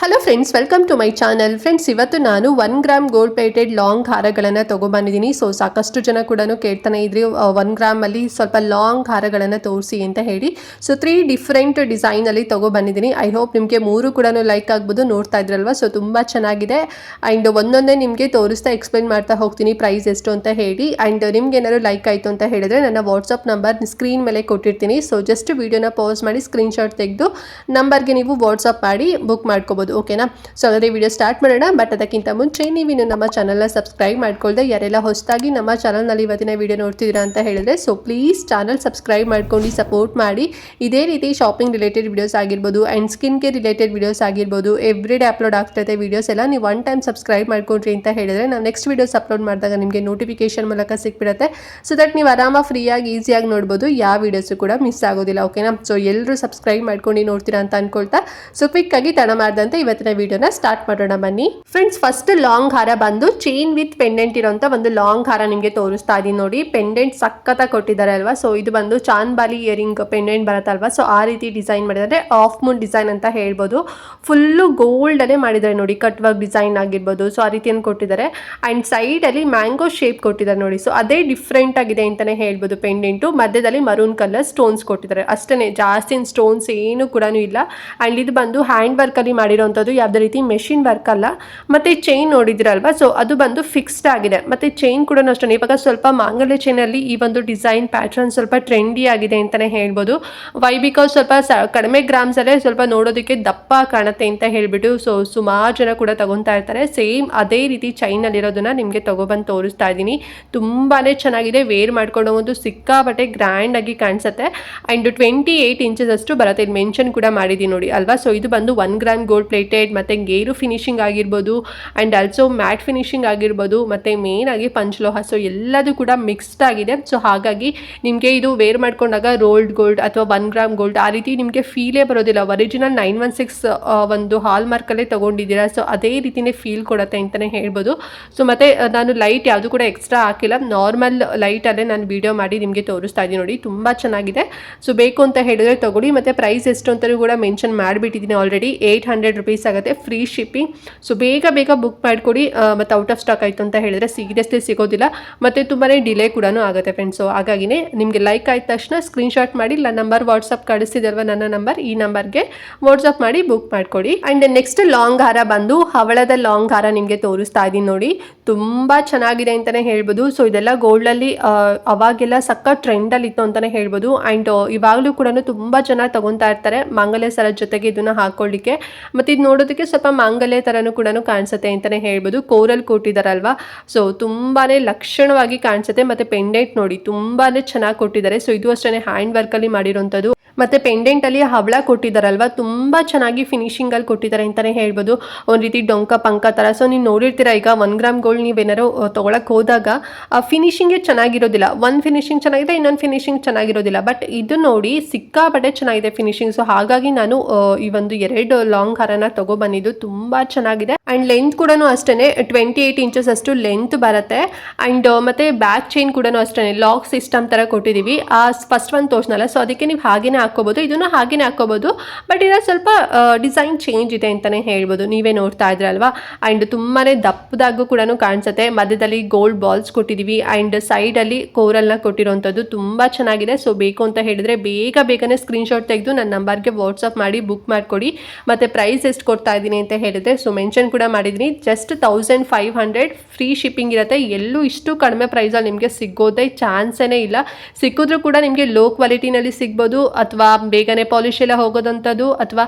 Hello friends welcome to my channel friends ಇವತ್ತು ನಾನು one gram gold plated long ಹಾರಗಳನ್ನು ತೊಗೊಬಂದಿದ್ದೀನಿ. So ಸಾಕಷ್ಟು ಜನ ಕೂಡ ಕೇಳ್ತಾನೆ ಇದ್ರಿ ಒನ್ ಗ್ರಾಮಲ್ಲಿ ಸ್ವಲ್ಪ ಲಾಂಗ್ ಹಾರಗಳನ್ನು ತೋರಿಸಿ ಅಂತ ಹೇಳಿ. ಸೊ ತ್ರೀ ಡಿಫ್ರೆಂಟ್ ಡಿಸೈನಲ್ಲಿ ತೊಗೊಬಂದಿದ್ದೀನಿ. ಐ ಹೋಪ್ ನಿಮಗೆ ಮೂರು ಕೂಡ ಲೈಕ್ ಆಗ್ಬೋದು, ನೋಡ್ತಾ ಇದ್ರಲ್ವ? ಸೊ ತುಂಬ ಚೆನ್ನಾಗಿದೆ. ಆ್ಯಂಡ್ ಒಂದೊಂದೇ ನಿಮಗೆ ತೋರಿಸ್ತಾ ಎಕ್ಸ್ಪ್ಲೈನ್ ಮಾಡ್ತಾ ಹೋಗ್ತೀನಿ ಪ್ರೈಸ್ ಎಷ್ಟು ಅಂತ ಹೇಳಿ. ಆ್ಯಂಡ್ ನಿಮ್ಗೆ ಏನಾದರೂ ಲೈಕ್ ಆಯಿತು ಅಂತ ಹೇಳಿದ್ರೆ ನನ್ನ ವಾಟ್ಸಪ್ ನಂಬರ್ ಸ್ಕ್ರೀನ್ ಮೇಲೆ ಕೊಟ್ಟಿರ್ತೀನಿ. ಸೊ ಜಸ್ಟ್ ವಿಡಿಯೋನ ಪಾಸ್ ಮಾಡಿ ಸ್ಕ್ರೀನ್ಶಾಟ್ ತೆಗೆದು ನಂಬರ್ಗೆ ನೀವು ವಾಟ್ಸಪ್ ಮಾಡಿ ಬುಕ್ ಮಾಡ್ಕೋಬೋದು. ಓಕೆನಾ ಸೊ ಹಾಗಾದರೆ ವಿಡಿಯೋ ಸ್ಟಾರ್ಟ್ ಮಾಡೋಣ. ಬಟ್ ಅದಕ್ಕಿಂತ ಮುಂಚೆ ನೀವಿನ್ನು ನಮ್ಮ ಚಾನಲ್ನ ಸಬ್ಸ್ಕ್ರೈಬ್ ಮಾಡ್ಕೊಳ್ದೆ. ಯಾರೆಲ್ಲ ಹೊಸದಾಗಿ ನಮ್ಮ ಚಾನಲ್ನಲ್ಲಿ ಇವತ್ತಿನ ವಿಡಿಯೋ ನೋಡ್ತಿದ್ದೀರಾ ಅಂತ ಹೇಳಿದ್ರೆ ಸೊ ಪ್ಲೀಸ್ ಚಾನಲ್ ಸಬ್ಸ್ಕ್ರೈಬ್ ಮಾಡ್ಕೊಂಡು ಸಪೋರ್ಟ್ ಮಾಡಿ. ಇದೇ ರೀತಿ ಶಾಪಿಂಗ್ ರಿಲೇಟೆಡ್ ವಿಡಿಯೋಸ್ ಆಗಿರ್ಬೋದು and skin care related videos ಆಗಿರ್ಬೋದು ಎವ್ರಿ ಡೇ ಅಪ್ಲೋಡ್ ಆಗ್ತೈತೆ ವಿಡಿಯೋಸ್ ಎಲ್ಲ. ನೀವು ಒನ್ ಟೈಮ್ ಸಬ್ಸ್ಕ್ರೈಬ್ ಮಾಡ್ಕೊಂಡ್ರಿ ಅಂತ ಹೇಳಿದ್ರೆ, ನಾವು ನೆಕ್ಸ್ಟ್ ವಿಡಿಯೋಸ್ ಅಪ್ಲೋಡ್ ಮಾಡಿದಾಗ ನಿಮಗೆ ನೋಟಿಫಿಕೇಶನ್ ಮೂಲಕ ಸಿಕ್ಬಿಡುತ್ತೆ. ಸೊ ದಟ್ ನೀವು ಆರಾಮ ಫ್ರೀಯಾಗಿ ಈಸಿಯಾಗಿ ನೋಡ್ಬೋದು. ಯಾವ ವಿಡಿಯೋಸು ಕೂಡ ಮಿಸ್ ಆಗೋದಿಲ್ಲ ಓಕೆನಾ ಸೊ ಎಲ್ಲರೂ ಸಬ್ಸ್ಕ್ರೈಬ್ ಮಾಡ್ಕೊಂಡು ನೋಡ್ತೀರಾ ಅಂತ ಅನ್ಕೊಳ್ತಾ. ಸೊ ಕ್ವಿಕ್ಕಾಗಿ ತಡ ಮಾಡ್ದಂತೆ ಇವತ್ತಿನ ವಿಡಿಯೋನ ಸ್ಟಾರ್ಟ್ ಮಾಡೋಣ, ಬನ್ನಿ. ಫ್ರೆಂಡ್ಸ್ ಫಸ್ಟ್ ಲಾಂಗ್ ಹಾರ ಬಂದು ಚೈನ್ ವಿತ್ ಪೆಂಡೆಂಟ್ ಇರೋಂತ ಒಂದು ಲಾಂಗ್ ಹಾರ ನಿಮಗೆ ತೋರಿಸ್ತಾ ಇದೀನಿ ನೋಡಿ. ಪೆಂಡೆಂಟ್ ಸಖತ್ತ ಕೊಟ್ಟಿದ್ದಾರೆ ಅಲ್ವಾ? ಸೊ ಇದು ಬಂದು ಚಾನ್ಬಾಲಿ ಇಯರಿಂಗ್ ಪೆಂಡೆಂಟ್ ಬರುತ್ತಲ್ವಾ ಸೊ ಆ ರೀತಿ ಡಿಸೈನ್ ಮಾಡಿದ್ರೆ ಆಫ್ ಮೂನ್ ಡಿಸೈನ್ ಅಂತ ಹೇಳ್ಬೋದು. ಫುಲ್ಲು ಗೋಲ್ಡಲ್ಲೇ ಮಾಡಿದ್ದಾರೆ ನೋಡಿ. ಕಟ್ ಡಿಸೈನ್ ಆಗಿರ್ಬೋದು. ಸೊ ಆ ರೀತಿಯನ್ನು ಕೊಟ್ಟಿದ್ದಾರೆ. ಅಂಡ್ ಸೈಡ್ ಅಲ್ಲಿ ಮ್ಯಾಂಗೋ ಶೇಪ್ ಕೊಟ್ಟಿದ್ದಾರೆ ನೋಡಿ. ಸೊ ಅದೇ ಡಿಫ್ರೆಂಟ್ ಆಗಿದೆ ಅಂತಾನೆ ಹೇಳ್ಬೋದು ಪೆಂಡೆಂಟು ಮಧ್ಯದಲ್ಲಿ ಮರೂನ್ ಕಲರ್ ಸ್ಟೋನ್ಸ್ ಕೊಟ್ಟಿದ್ದಾರೆ. ಅಷ್ಟೇ ಜಾಸ್ತಿ ಸ್ಟೋನ್ಸ್ ಏನು ಕೂಡ ಇಲ್ಲ. ಅಂಡ್ ಇದು ಬಂದು ಹ್ಯಾಂಡ್ ವರ್ಕ್ ಅಲ್ಲಿ ವರ್ಕಲ್ಲಿ ಮಾಡಿರೋಂಥದ್ದು ಯಾವುದೇ ರೀತಿ ಮೆಷಿನ್ ವರ್ಕ್ ಅಲ್ಲ. ಮತ್ತು ಚೈನ್ ನೋಡಿದಿರಲ್ವಾ? ಸೊ ಅದು ಬಂದು ಫಿಕ್ಸ್ಡ್ ಆಗಿದೆ. ಮತ್ತು ಚೈನ್ ಕೂಡ ಅಷ್ಟೇ ಇವಾಗ ಸ್ವಲ್ಪ ಮಾಂಗಲ್ಯ ಚೈನಲ್ಲಿ ಈ ಒಂದು ಡಿಸೈನ್ ಪ್ಯಾಟ್ರನ್ ಸ್ವಲ್ಪ ಟ್ರೆಂಡಿ ಆಗಿದೆ ಅಂತಲೇ ಹೇಳ್ಬೋದು. ವೈ ಬಿಕಾಸ್ ಸ್ವಲ್ಪ ಸ, ಕಡಿಮೆ ಗ್ರಾಮ್ಸಲ್ಲೇ ಸ್ವಲ್ಪ ನೋಡೋದಕ್ಕೆ ದಪ್ಪ ಕಾಣುತ್ತೆ ಅಂತ ಹೇಳಿಬಿಟ್ಟು ಸೊ ಸುಮಾರು ಜನ ಕೂಡ ತಗೊತಾ ಇರ್ತಾರೆ. ಸೇಮ್ ಅದೇ ರೀತಿ ಚೈನಲ್ಲಿರೋದನ್ನ ನಿಮಗೆ ತಗೊಬಂದು ತೋರಿಸ್ತಾ ಇದ್ದೀನಿ. ತುಂಬಾ ಚೆನ್ನಾಗಿದೆ. ವೇರ್ ಮಾಡ್ಕೊಂಡು ಒಂದು ಸಿಕ್ಕಾಪಟ್ಟೆ ಗ್ರ್ಯಾಂಡ್ ಆಗಿ ಕಾಣಿಸುತ್ತೆ. ಆ್ಯಂಡ್ ಟ್ವೆಂಟಿ ಏಯ್ಟ್ ಇಂಚಸ್ ಅಷ್ಟು ಬರುತ್ತೆ. ಇದು ಮೆನ್ಷನ್ ಕೂಡ ಮಾಡಿದ್ದೀನಿ ನೋಡಿ. ಅಲ್ವಾ? ಸೊ ಇದು ಬಂದು ಒನ್ ಗ್ರಾಮ್ ಗೋಲ್ಡ್ ಪ್ಲೇಟೆಡ್ ಮತ್ತು ಗೇರು ಫಿನಿಶಿಂಗ್ ಆಗಿರ್ಬೋದು ಆ್ಯಂಡ್ ಆಲ್ಸೋ ಮ್ಯಾಟ್ ಫಿನಿಶಿಂಗ್ ಆಗಿರ್ಬೋದು, ಮತ್ತು ಮೇನ್ ಆಗಿ ಪಂಚಲೋಹ ಸೊ ಎಲ್ಲದೂ ಕೂಡ ಮಿಕ್ಸ್ಡ್ ಆಗಿದೆ. ಸೊ ಹಾಗಾಗಿ ನಿಮಗೆ ಇದು ವೇರ್ ಮಾಡ್ಕೊಂಡಾಗ ರೋಲ್ಡ್ ಗೋಲ್ಡ್ ಅಥವಾ ಒನ್ ಗ್ರಾಮ್ ಗೋಲ್ಡ್ ಆ ರೀತಿ ನಿಮಗೆ ಫೀಲೇ ಬರೋದಿಲ್ಲ. ಒರಿಜಿನಲ್ ನೈನ್ ಒನ್ ಸಿಕ್ಸ್ ಒಂದು ಹಾಲ್ ಮಾರ್ಕಲ್ಲೇ ತೊಗೊಂಡಿದ್ದೀರಾ ಸೊ ಅದೇ ರೀತಿಯೇ ಫೀಲ್ ಕೊಡುತ್ತೆ ಅಂತಲೇ ಹೇಳ್ಬೋದು. ಸೊ ಮತ್ತು ನಾನು ಲೈಟ್ ಯಾವುದು ಕೂಡ ಎಕ್ಸ್ಟ್ರಾ ಹಾಕಿಲ್ಲ. ನಾರ್ಮಲ್ ಲೈಟಲ್ಲೇ ನಾನು ವೀಡಿಯೋ ಮಾಡಿ ನಿಮಗೆ ತೋರಿಸ್ತಾ ಇದ್ದೀನಿ ನೋಡಿ, ತುಂಬ ಚೆನ್ನಾಗಿದೆ. ಸೊ ಬೇಕು ಅಂತ ಹೇಳಿದ್ರೆ ತಗೊಳ್ಳಿ, ಮತ್ತು ಪ್ರೈಸ್ ಎಷ್ಟು ಅಂತಲೂ ಕೂಡ ಮೆನ್ಷನ್ ಮಾಡಿಬಿಟ್ಟಿದ್ದೀನಿ ಆಲ್ರೆಡಿ ಏಯ್ಟ್ ಹಂಡ್ರೆಡ್ ಆಗುತ್ತೆ ಫ್ರೀ ಶಿಪ್ಪಿಂಗ್ ಸೊ ಬೇಗ ಬೇಗ ಬುಕ್ ಮಾಡಿಕೊಡಿ. ಮತ್ತು ಔಟ್ ಆಫ್ ಸ್ಟಾಕ್ ಆಯಿತು ಅಂತ ಹೇಳಿದ್ರೆ ಸೀರಿಯಸ್ಲಿ ಸಿಗೋದಿಲ್ಲ. ಮತ್ತು ತುಂಬಾ ಡಿಲೇ ಕೂಡ ಆಗುತ್ತೆ ಫ್ರೆಂಡ್ಸ್ ಸೊ ಹಾಗಾಗಿನೇ ನಿಮಗೆ ಲೈಕ್ ಆದ ತಕ್ಷಣ ಸ್ಕ್ರೀನ್ಶಾಟ್ ಮಾಡಿ, ಇಲ್ಲ ನಂಬರ್ ವಾಟ್ಸಪ್ ಕಳಿಸ್ತಿದಲ್ವ ನನ್ನ ನಂಬರ್ ಈ ನಂಬರ್ಗೆ ವಾಟ್ಸಪ್ ಮಾಡಿ ಬುಕ್ ಮಾಡಿಕೊಡಿ. ಆ್ಯಂಡ್ ನೆಕ್ಸ್ಟ್ ಲಾಂಗ್ ಹಾರ ಬಂದು, ಹವಳದ ಲಾಂಗ್ ಹಾರ ನಿಮಗೆ ತೋರಿಸ್ತಾ ಇದ್ದೀನಿ ನೋಡಿ. ತುಂಬ ಚೆನ್ನಾಗಿದೆ ಅಂತಲೇ ಹೇಳ್ಬೋದು. ಸೊ ಇದೆಲ್ಲ ಗೋಲ್ಡಲ್ಲಿ ಅವಾಗೆಲ್ಲ ಸಕ್ಕ ಟ್ರೆಂಡಲ್ಲಿ ಇತ್ತು ಅಂತಲೇ ಹೇಳ್ಬೋದು. ಆ್ಯಂಡ್ ಇವಾಗಲೂ ಕೂಡ ತುಂಬ ಜನ ತಗೊತಾ ಇರ್ತಾರೆ. ಮಾಂಗಲ್ಯ ಸರದ ಜೊತೆಗೆ ಇದನ್ನು ಹಾಕೊಳ್ಳಿಕ್ಕೆ ಮತ್ತು ಇದು ನೋಡೋದಕ್ಕೆ ಸ್ವಲ್ಪ ಮಾಂಗಲ್ಯ ಥರನೂ ಕೂಡ ಕಾಣಿಸುತ್ತೆ ಅಂತಲೇ ಹೇಳ್ಬೋದು. ಕೋರಲ್ ಕೊಟ್ಟಿದ್ದಾರಲ್ವಾ ಸೊ ತುಂಬಾ ಲಕ್ಷಣವಾಗಿ ಕಾಣಿಸುತ್ತೆ. ಮತ್ತು ಪೆಂಡೆಂಟ್ ನೋಡಿ ತುಂಬಾ ಚೆನ್ನಾಗಿ ಕೊಟ್ಟಿದ್ದಾರೆ. ಸೊ ಇದು ಅಷ್ಟೇ ಹ್ಯಾಂಡ್ ವರ್ಕಲ್ಲಿ ಮಾಡಿರೋಂಥದ್ದು. ಮತ್ತು ಪೆಂಡೆಂಟಲ್ಲಿ ಹವಳ ಕೊಟ್ಟಿದ್ದಾರಲ್ವ ತುಂಬ ಚೆನ್ನಾಗಿ ಫಿನಿಶಿಂಗಲ್ಲಿ ಕೊಟ್ಟಿದ್ದಾರೆ ಅಂತಲೇ ಹೇಳ್ಬೋದು. ಒಂದು ರೀತಿ ಡೊಂಕ, ಪಂಕ ಥರ ಸೊ ನೀವು ನೋಡಿರ್ತೀರ ಈಗ ಒನ್ ಗ್ರಾಮ್ ಗೋಲ್ಡ್ ನೀವೇನಾರು ತೊಗೊಳಕ್ಕೆ ಹೋದಾಗ, ಆ ಫಿನಿಶಿಂಗೇ ಚೆನ್ನಾಗಿರೋದಿಲ್ಲ. ಒಂದು ಫಿನಿಶಿಂಗ್ ಚೆನ್ನಾಗಿದೆ, ಇನ್ನೊಂದು ಫಿನಿಶಿಂಗ್ ಚೆನ್ನಾಗಿರೋದಿಲ್ಲ. ಬಟ್ ಇದು ನೋಡಿ ಸಿಕ್ಕಾಪಟ್ಟೆ ಚೆನ್ನಾಗಿದೆ ಫಿನಿಶಿಂಗ್ ಸೊ ಹಾಗಾಗಿ ನಾನು ಈ ಒಂದು ಎರಡು ಲಾಂಗ್ ಹಾರನ ತೊಗೊಬಂದಿದ್ದು ತುಂಬಾ ಚೆನ್ನಾಗಿದೆ. ಅಂಡ್ ಲೆಂತ್ ಕೂಡ ಅಷ್ಟೇ ಟ್ವೆಂಟಿ ಏಯ್ಟ್ ಇಂಚಸ್ ಅಷ್ಟು ಲೆಂತ್ ಬರುತ್ತೆ. ಅಂಡ್ ಮತ್ತೆ ಬ್ಯಾಕ್ ಚೈನ್ ಕೂಡ ಅಷ್ಟೇ ಲಾಕ್ ಸಿಸ್ಟಮ್ ತರ ಕೊಟ್ಟಿದ್ದೀವಿ ಆ ಫಸ್ಟ್ ಒಂದು ತೋರ್ಸ್ನಲ್ಲ ಸೊ ಅದಕ್ಕೆ ನೀವು ಹಾಗೇನೆ ಹಾಕ್ಕೋಬೋದು. ಇದನ್ನು ಹಾಗೇನೆ ಹಾಕೋಬಹುದು ಬಟ್ ಇದ್ರ ಸ್ವಲ್ಪ ಡಿಸೈನ್ ಚೇಂಜ್ ಇದೆ ಅಂತಾನೆ ಹೇಳ್ಬೋದು. ನೀವೇ ನೋಡ್ತಾ ಇದ್ರಲ್ವಾ ಅಂಡ್ ತುಂಬಾನೇ ದಪ್ಪದಾಗೂ ಕೂಡ ಕಾಣಿಸುತ್ತೆ. ಮಧ್ಯದಲ್ಲಿ ಗೋಲ್ಡ್ ಬಾಲ್ಸ್ ಕೊಟ್ಟಿದ್ದೀವಿ ಆ್ಯಂಡ್ ಸೈಡಲ್ಲಿ ಕೋರಲ್ನ ಕೊಟ್ಟಿರುವಂತದ್ದು ತುಂಬಾ ಚೆನ್ನಾಗಿದೆ. ಸೊ ಬೇಕು ಅಂತ ಹೇಳಿದ್ರೆ ಬೇಗ ಬೇಗನೆ ಸ್ಕ್ರೀನ್ಶಾಟ್ ತೆಗೆದು ನನ್ನ ನಂಬರ್ಗೆ ವಾಟ್ಸಪ್ ಮಾಡಿ ಬುಕ್ ಮಾಡಿಕೊಡಿ. ಮತ್ತೆ ಪ್ರೈಸ್ ಎಷ್ಟು ಕೊಡ್ತಾ ಇದ್ದೀನಿ ಅಂತ ಹೇಳಿದರೆ ಸೊ ಮೆನ್ಷನ್ ಕೂಡ ಮಾಡಿದ್ದೀನಿ. Just thousand five hundred free shipping ಇರುತ್ತೆ. ಎಲ್ಲೂ ಇಷ್ಟು ಕಡಿಮೆ ಪ್ರೈಸಲ್ಲಿ ನಿಮಗೆ ಸಿಗೋದೇ ಚಾನ್ಸೇ ಇಲ್ಲ. ಸಿಕ್ಕಿದ್ರೂ ಕೂಡ ನಿಮಗೆ ಲೋ ಕ್ವಾಲಿಟಿನಲ್ಲಿ ಸಿಗ್ಬೋದು, ಅಥವಾ ಬೇಗನೆ ಪಾಲಿಶ್ ಎಲ್ಲ ಹೋಗೋದಂಥದ್ದು, ಅಥವಾ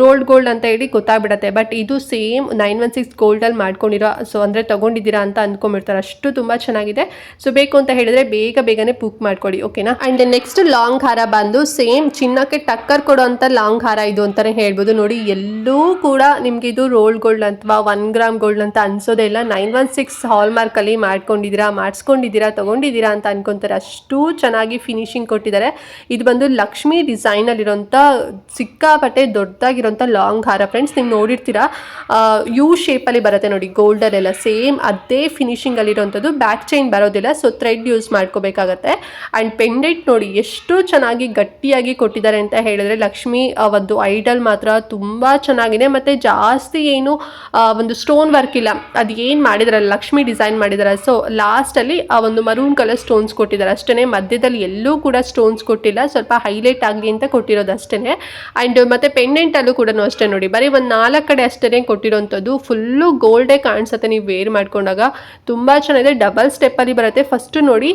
ರೋಲ್ಡ್ ಗೋಲ್ಡ್ ಅಂತ ಹೇಳಿ ಗೊತ್ತಾಗ್ಬಿಡತ್ತೆ. ಬಟ್ ಇದು ಸೇಮ್ ನೈನ್ ಒನ್ ಸಿಕ್ಸ್ ಗೋಲ್ಡಲ್ಲಿ ಮಾಡ್ಕೊಂಡಿರೋ ಸೊ ಅಂದರೆ ತೊಗೊಂಡಿದ್ದೀರಾ ಅಂತ ಅಂದ್ಕೊಂಬಿಡ್ತಾರೆ ಅಷ್ಟು ತುಂಬ ಚೆನ್ನಾಗಿದೆ. ಸೊ ಬೇಕು ಅಂತ ಹೇಳಿದ್ರೆ ಬೇಗ ಬೇಗನೆ ಬುಕ್ ಮಾಡ್ಕೊಳ್ಳಿ ಓಕೆನಾ ಆ್ಯಂಡ್ ನೆಕ್ಸ್ಟ್ ಲಾಂಗ್ ಹಾರ ಬಂದು ಸೇಮ್ ಚಿನ್ನಕ್ಕೆ ಟಕ್ಕರ್ ಕೊಡೋಂಥ ಲಾಂಗ್ ಹಾರ ಇದು ಅಂತಲೇ ಹೇಳ್ಬೋದು. ನೋಡಿ, ಎಲ್ಲೂ ಕೂಡ ನಿಮ್ಗೆ ಇದು ರೋಲ್ಡ್ ಗೋಲ್ಡ್ ಅಥವಾ ಒನ್ ಗ್ರಾಮ್ ಗೋಲ್ಡ್ ಅಂತ ಅನ್ಸೋದೇ ಇಲ್ಲ. ನೈನ್ ಒನ್ ಸಿಕ್ಸ್ ಹಾಲ್ ಮಾರ್ಕಲ್ಲಿ ಮಾಡ್ಕೊಂಡಿದ್ದೀರಾ, ಮಾಡಿಸ್ಕೊಂಡಿದ್ದೀರಾ, ತೊಗೊಂಡಿದ್ದೀರಾ ಅಂತ ಅನ್ಕೊತಾರೆ. ಅಷ್ಟು ಚೆನ್ನಾಗಿ ಫಿನಿಶಿಂಗ್ ಕೊಟ್ಟಿದ್ದಾರೆ. ಇದು ಬಂದು ಲಕ್ಷ್ಮಿ ಡಿಸೈನಲ್ಲಿರೋಂಥ ಸಿಕ್ಕಾಪಟ್ಟೆ ದೊಡ್ಡದಾಗಿರೋಂಥ ಲಾಂಗ್ ಹಾರ. ಫ್ರೆಂಡ್ಸ್ ನೀವು ನೋಡಿರ್ತೀರಾ ಯು ಶೇಪಲ್ಲಿ ಬರುತ್ತೆ ನೋಡಿ ಗೋಲ್ಡಲ್ಲೆಲ್ಲ ಸೇಮ್ ಅದೇ ಫಿನಿಶಿಂಗಲ್ಲಿರೋಂಥದ್ದು ಬ್ಯಾಕ್ ಚೈನ್ ಬರೋದಿಲ್ಲ ಸೊ ಥ್ರೆಡ್ ಯೂಸ್ ಮಾಡ್ಕೋಬೇಕಾಗತ್ತೆ. ಆ್ಯಂಡ್ ಪೆಂಡೆಂಟ್ ನೋಡಿ, ಎಷ್ಟು ಚೆನ್ನಾಗಿ ಗಟ್ಟಿಯಾಗಿ ಕೊಟ್ಟಿದ್ದಾರೆ ಅಂತ ಹೇಳಿದ್ರೆ ಲಕ್ಷ್ಮಿ ಒಂದು ಐಡಲ್ ಮಾತ್ರ ತುಂಬ ಚೆನ್ನಾಗಿ ಚೆನ್ನಾಗಿದೆ. ಮತ್ತು ಜಾಸ್ತಿ ಏನು ಒಂದು ಸ್ಟೋನ್ ವರ್ಕ್ ಇಲ್ಲ. ಅದು ಏನು ಮಾಡಿದಾರಲ್ಲ ಲಕ್ಷ್ಮಿ ಡಿಸೈನ್ ಮಾಡಿದ್ದಾರೆ ಸೊ ಲಾಸ್ಟಲ್ಲಿ ಆ ಒಂದು ಮರೂನ್ ಕಲರ್ ಸ್ಟೋನ್ಸ್ ಕೊಟ್ಟಿದ್ದಾರೆ. ಅಷ್ಟೇ ಮಧ್ಯದಲ್ಲಿ ಎಲ್ಲೂ ಕೂಡ ಸ್ಟೋನ್ಸ್ ಕೊಟ್ಟಿಲ್ಲ. ಸ್ವಲ್ಪ ಹೈಲೈಟ್ ಆಗಲಿ ಅಂತ ಕೊಟ್ಟಿರೋದು ಅಷ್ಟೇ ಆ್ಯಂಡ್ ಮತ್ತು ಪೆಂಡೆಂಟಲ್ಲೂ ಕೂಡ ಅಷ್ಟೇ ನೋಡಿ. ಬರೀ ಒಂದು ನಾಲ್ಕು ಕಡೆ ಅಷ್ಟೇ ಕೊಟ್ಟಿರೋಂಥದ್ದು. ಫುಲ್ಲು ಗೋಲ್ಡೇ ಕಾಣಿಸುತ್ತೆ ನೀವು ವೇರ್ ಮಾಡ್ಕೊಂಡಾಗ. ತುಂಬ ಚೆನ್ನಾಗಿದೆ. ಡಬಲ್ ಸ್ಟೆಪ್ಪಲ್ಲಿ ಬರುತ್ತೆ. ಫಸ್ಟು ನೋಡಿ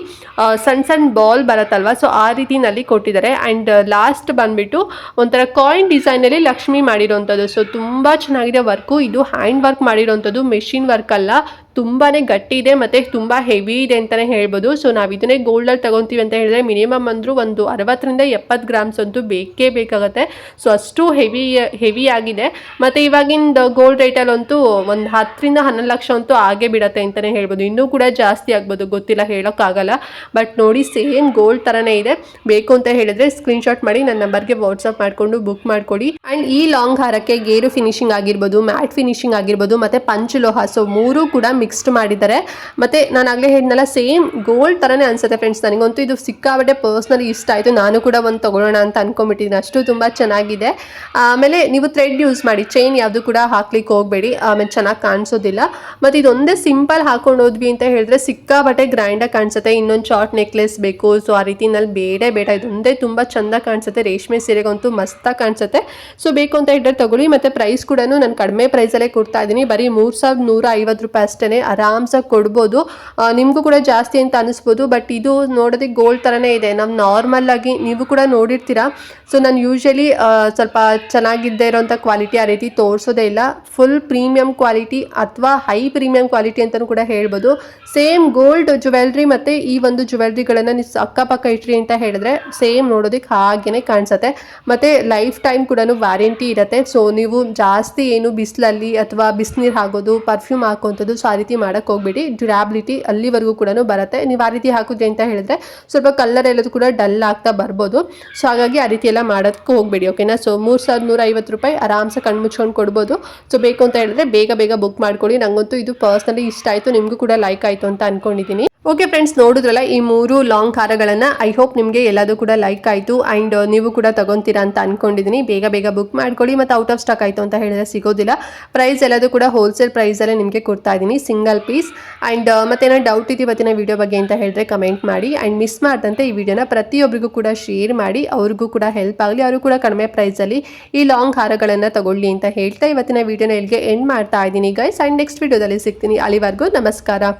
ಸಣ್ಣ ಸಣ್ಣ ಬಾಲ್ ಬರುತ್ತಲ್ವ? ಸೊ ಆ ರೀತಿನಲ್ಲಿ ಕೊಟ್ಟಿದ್ದಾರೆ. ಆ್ಯಂಡ್ ಲಾಸ್ಟ್ ಬಂದುಬಿಟ್ಟು ಒಂಥರ ಕಾಯಿನ್ ಡಿಸೈನಲ್ಲಿ ಲಕ್ಷ್ಮಿ ಮಾಡಿರೋವಂಥದ್ದು ಸೊ ತುಂಬ ಚೆನ್ನಾಗಿದೆ ವರ್ಕು. ಇದು ಹ್ಯಾಂಡ್ ವರ್ಕ್ ಮಾಡಿರೋಂಥದ್ದು ಮೆಷಿನ್ ವರ್ಕ್ ಅಲ್ಲ ತುಂಬಾ ಗಟ್ಟಿ ಇದೆ ಮತ್ತು ತುಂಬ ಹೆವಿ ಇದೆ ಅಂತಲೇ ಹೇಳ್ಬೋದು. ಸೊ ನಾವು ಇದನ್ನೇ ಗೋಲ್ಡಲ್ಲಿ ತಗೊತೀವಿ ಅಂತ ಹೇಳಿದ್ರೆ ಮಿನಿಮಮ್ ಅಂದರೂ ಒಂದು ಅರವತ್ತರಿಂದ ಎಪ್ಪತ್ತು ಗ್ರಾಮ್ಸ್ ಅಂತೂ ಬೇಕೇ ಬೇಕಾಗುತ್ತೆ. ಸೊ ಅಷ್ಟು ಹೆವಿ ಹೆವಿ ಆಗಿದೆ. ಮತ್ತು ಇವಾಗಿಂದ ಗೋಲ್ಡ್ ರೇಟಲ್ಲಂತೂ ಒಂದು ಹತ್ತರಿಂದ ಹನ್ನೊಂದು ಲಕ್ಷ ಅಂತೂ ಆಗೇ ಬಿಡತ್ತೆ ಅಂತಲೇ ಹೇಳ್ಬೋದು. ಇನ್ನೂ ಕೂಡ ಜಾಸ್ತಿ ಆಗ್ಬೋದು, ಗೊತ್ತಿಲ್ಲ, ಹೇಳೋಕ್ಕಾಗಲ್ಲ. ಬಟ್ ನೋಡಿ ಸೇಮ್ ಗೋಲ್ಡ್ ಥರನೇ ಇದೆ. ಬೇಕು ಅಂತ ಹೇಳಿದ್ರೆ ಸ್ಕ್ರೀನ್ಶಾಟ್ ಮಾಡಿ ನನ್ನ ನಂಬರ್ಗೆ ವಾಟ್ಸಪ್ ಮಾಡಿಕೊಂಡು ಬುಕ್ ಮಾಡ್ಕೊಡಿ. ಆ್ಯಂಡ್ ಈ ಲಾಂಗ್ ಹಾರಕ್ಕೆ ಗೇರು ಫಿನಿಶಿಂಗ್ ಆಗಿರ್ಬೋದು, ಮ್ಯಾಟ್ ಫಿನಿಶಿಂಗ್ ಆಗಿರ್ಬೋದು, ಮತ್ತು ಪಂಚಲೋಹ. ಸೊ ಮೂರು ಕೂಡ ಮಿಕ್ಸ್ಡ್ ಮಾಡಿದ್ದಾರೆ. ಮತ್ತು ನಾನು ಆಗಲೇ ಹೇಳಿದ್ನಲ್ಲ ಸೇಮ್ ಗೋಲ್ಡ್ ಥರನೇ ಅನ್ಸುತ್ತೆ ಫ್ರೆಂಡ್ಸ್ ನನಗಂತೂ ಇದು ಸಿಕ್ಕಾಬಟ್ಟೆ ಪರ್ಸ್ನಲಿ ಇಷ್ಟ ಆಯಿತು. ನಾನು ಕೂಡ ಒಂದು ತೊಗೊಳ್ಳೋಣ ಅಂತ ಅಂದ್ಕೊಂಬಿಟ್ಟಿದ್ದೀನಿ ಅಷ್ಟು ತುಂಬ ಚೆನ್ನಾಗಿದೆ. ಆಮೇಲೆ ನೀವು ಥ್ರೆಡ್ ಯೂಸ್ ಮಾಡಿ ಚೈನ್ ಯಾವುದು ಕೂಡ ಹಾಕ್ಲಿಕ್ಕೆ ಹೋಗಬೇಡಿ. ಆಮೇಲೆ ಚೆನ್ನಾಗಿ ಕಾಣಿಸೋದಿಲ್ಲ. ಮತ್ತು ಇದೊಂದೇ ಸಿಂಪಲ್ ಹಾಕೊಂಡು ಹೋದ್ವಿ ಅಂತ ಹೇಳಿದ್ರೆ ಸಿಕ್ಕಾಬಟ್ಟೆ ಗ್ರ್ಯಾಂಡಾಗಿ ಕಾಣಿಸುತ್ತೆ. ಇನ್ನೊಂದು ಶಾರ್ಟ್ ನೆಕ್ಲೆಸ್ ಬೇಕು. ಸೊ ಆ ರೀತಿನಲ್ಲಿ ಬೇಡ ಬೇಡ. ಇದೊಂದೇ ತುಂಬ ಚೆಂದ ಕಾಣಿಸುತ್ತೆ. ರೇಷ್ಮೆ ಸೀರೆಗಂತೂ ಮಸ್ತಾಗಿ ಕಾಣಿಸುತ್ತೆ. ಸೊ ಬೇಕು ಅಂತ ಹೇಳಿದ್ರೆ ತಗೊಳ್ಳಿ. ಮತ್ತು ಪ್ರೈಸ್ ಕೂಡ ನಾನು ಕಡಿಮೆ ಪ್ರೈಸಲ್ಲೇ ಕೊಡ್ತಾ ಇದ್ದೀನಿ. ಬರೀ ಮೂರು ಸಾವಿರದ ನೂರ ಐವತ್ತು ರೂಪಾಯಿ ಅಷ್ಟೇ ಆರಾಮ್ಸಾಗಿ ಕೊಡ್ಬೋದು. ನಿಮಗೂ ಕೂಡ ಜಾಸ್ತಿ ಅಂತ ಅನಿಸ್ಬೋದು ಬಟ್ ಇದು ನೋಡೋದಕ್ಕೆ ಗೋಲ್ಡ್ ಥರನೇ ಇದೆ. ನಮ್ಮ ನಾರ್ಮಲ್ ಆಗಿ ನೀವು ಕೂಡ ನೋಡಿರ್ತೀರಾ? ಸೊ ನಾನು ಯೂಶಲಿ ಸ್ವಲ್ಪ ಚೆನ್ನಾಗಿದ್ದೇ ಇರೋಂಥ ಕ್ವಾಲಿಟಿ ಆ ರೀತಿ ತೋರಿಸೋದೇ ಇಲ್ಲ. ಫುಲ್ ಪ್ರೀಮಿಯಂ ಕ್ವಾಲಿಟಿ ಅಥವಾ ಹೈ ಪ್ರೀಮಿಯಂ ಕ್ವಾಲಿಟಿ ಅಂತಲೂ ಕೂಡ ಹೇಳ್ಬೋದು. ಸೇಮ್ ಗೋಲ್ಡ್ ಜುವೆಲ್ರಿ ಮತ್ತು ಈ ಒಂದು ಜುವೆಲ್ರಿಗಳನ್ನು ನೀವು ಅಕ್ಕಪಕ್ಕ ಇಟ್ರಿ ಅಂತ ಹೇಳಿದ್ರೆ ಸೇಮ್ ನೋಡೋದಕ್ಕೆ ಹಾಗೇನೆ ಕಾಣಿಸುತ್ತೆ. ಮತ್ತು ಲೈಫ್ ಟೈಮ್ ಕೂಡ ವ್ಯಾರಂಟಿ ಇರುತ್ತೆ. ಸೊ ನೀವು ಜಾಸ್ತಿ ಏನು ಬಿಸಿಲಲ್ಲಿ ಅಥವಾ ಬಿಸಿನೀರು ಹಾಕೋದು ಪರ್ಫ್ಯೂಮ್ ಹಾಕೋಂಥದ್ದು ಸೊ ಆ ರೀತಿ ಮಾಡೋಕ್ಕೆ ಹೋಗ್ಬೇಡಿ. ಡ್ಯೂರಾಬಿಲಿಟಿ ಅಲ್ಲಿವರೆಗೂ ಕೂಡ ಬರುತ್ತೆ. ನೀವು ಆ ರೀತಿ ಹಾಕಿದ್ರಿ ಅಂತ ಹೇಳಿದ್ರೆ ಸ್ವಲ್ಪ ಕಲರ್ ಎಲ್ಲದು ಕೂಡ ಡಲ್ ಆಗ್ತಾ ಬರ್ಬೋದು. ಸೊ ಹಾಗಾಗಿ ಆ ರೀತಿ ಎಲ್ಲ ಮಾಡೋಕ್ಕೆ ಹೋಗಬೇಡಿ ಓಕೆನಾ ಸೊ ಮೂರು ಸಾವಿರದ ನೂರ ಐವತ್ತು ರೂಪಾಯಿ ಆರಾಮ್ಸೆ ಕಣ್ಣು ಮುಚ್ಕೊಂಡು ಕೊಡ್ಬೋದು. ಸೊ ಬೇಕು ಅಂತ ಹೇಳಿದ್ರೆ ಬೇಗ ಬೇಗ ಬುಕ್ ಮಾಡ್ಕೊಳ್ಳಿ. ನಂಗಂತೂ ಇದು ಪರ್ಸ್ನಲಿ ಇಷ್ಟ ಆಯಿತು. ನಿಮಗೂ ಕೂಡ ಲೈಕ್ ಆಯಿತು ಅಂತ ಅನ್ಕೊಂಡಿದ್ದೀನಿ ಓಕೆ ಫ್ರೆಂಡ್ಸ್ ನೋಡಿದ್ರಲ್ಲ, ಈ ಮೂರು ಲಾಂಗ್ ಖಾರಗಳನ್ನು ಐ ಹೋಪ್ ನಿಮಗೆ ಎಲ್ಲದೂ ಕೂಡ ಲೈಕ್ ಆಯಿತು ಆ್ಯಂಡ್ ನೀವು ಕೂಡ ತಗೊತೀರಾ ಅಂತ ಅನ್ಕೊಂಡಿದ್ದೀನಿ ಬೇಗ ಬೇಗ ಬುಕ್ ಮಾಡ್ಕೊಳ್ಳಿ ಮತ್ತು ಔಟ್ ಆಫ್ ಸ್ಟಾಕ್ ಆಯಿತು ಅಂತ ಹೇಳಿದ್ರೆ ಸಿಗೋದಿಲ್ಲ. ಪ್ರೈಸ್ ಎಲ್ಲದೂ ಕೂಡ ಹೋಲ್ಸೇಲ್ ಪ್ರೈಸಲ್ಲೇ ನಿಮಗೆ ಕೊಡ್ತಾ ಇದ್ದೀನಿ ಸಿಂಗಲ್ ಪೀಸ್ ಆ್ಯಂಡ್ ಮತ್ತೇನೋ ಡೌಟ್ ಇದೆ ಇವತ್ತಿನ ವಿಡಿಯೋ ಬಗ್ಗೆ ಅಂತ ಹೇಳಿದ್ರೆ ಕಮೆಂಟ್ ಮಾಡಿ ಆ್ಯಂಡ್ ಮಿಸ್ ಮಾಡ್ದಂತೆ ಈ ವಿಡಿಯೋನ ಪ್ರತಿಯೊಬ್ಬರಿಗೂ ಕೂಡ ಶೇರ್ ಮಾಡಿ, ಅವ್ರಿಗೂ ಕೂಡ ಹೆಲ್ಪ್ ಆಗಲಿ ಅವರು ಕೂಡ ಕಡಿಮೆ ಪ್ರೈಸಲ್ಲಿ ಈ ಲಾಂಗ್ ಹಾರಗಳನ್ನು ತಗೊಳ್ಳಿ ಅಂತ ಹೇಳ್ತಾ ಇವತ್ತಿನ ವಿಡಿಯೋನ ಇಲ್ಲಿಗೆ ಎಂಡ್ ಮಾಡ್ತಾ ಇದ್ದೀನಿ ಗೈಸ್ ಆ್ಯಂಡ್ ನೆಕ್ಸ್ಟ್ ವೀಡಿಯೋದಲ್ಲಿ ಸಿಗ್ತೀನಿ. ಅಲ್ಲಿವರೆಗೂ ನಮಸ್ಕಾರ.